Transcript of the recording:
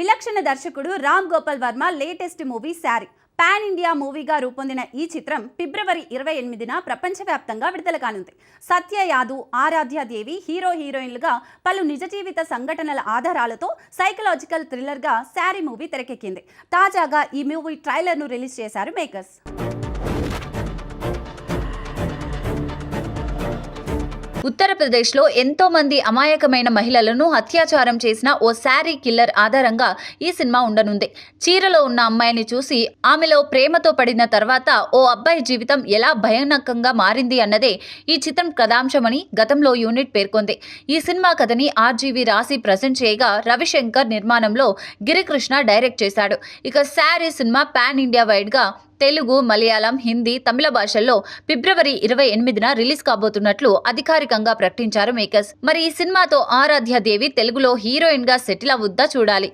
విలక్షణ దర్శకుడు Ram Gopal Varma latest movie Saaree pan India మూవీగా రూపొందిన ఈ చిత్రం ఫిబ్రవరి ఇరవై ఎనిమిదిన ప్రపంచవ్యాప్తంగా విడుదల కానుంది. సత్య యాదవ్ ఆరాధ్యాదేవి హీరో హీరోయిన్లుగా పలు నిజ జీవిత సంఘటనల ఆధారాలతో సైకలాజికల్ థ్రిల్లర్గా శారీ మూవీ తెరకెక్కింది. తాజాగా ఈ మూవీ ట్రైలర్ను రిలీజ్ చేశారు మేకర్స్. ఉత్తరప్రదేశ్లో ఎంతో మంది అమాయకమైన మహిళలను అత్యాచారం చేసిన ఓ శారీ కిల్లర్ ఆధారంగా ఈ సినిమా ఉండనుంది. చీరలో ఉన్న అమ్మాయిని చూసి ఆమెలో ప్రేమతో పడిన తర్వాత ఓ అబ్బాయి జీవితం ఎలా భయానకంగా మారింది అన్నదే ఈ చిత్రం కథాంశమని గతంలో యూనిట్ పేర్కొంది. ఈ సినిమా కథని ఆర్జీవి రాసి ప్రజెంట్ చేయగా రవిశంకర్ నిర్మాణంలో గిరికృష్ణ డైరెక్ట్ చేశాడు. ఇక శారీ సినిమా పాన్ ఇండియా వైడ్గా తెలుగు మలయాళం హిందీ తమిళ భాషల్లో ఫిబ్రవరి ఇరవై ఎనిమిదిన రిలీజ్ కాబోతున్నట్లు అధికారికంగా ప్రకటించారు మేకర్స్. మరి ఈ సినిమాతో ఆరాధ్య దేవి తెలుగులో హీరోయిన్గా సెటిల్ అవుద్దా చూడాలి.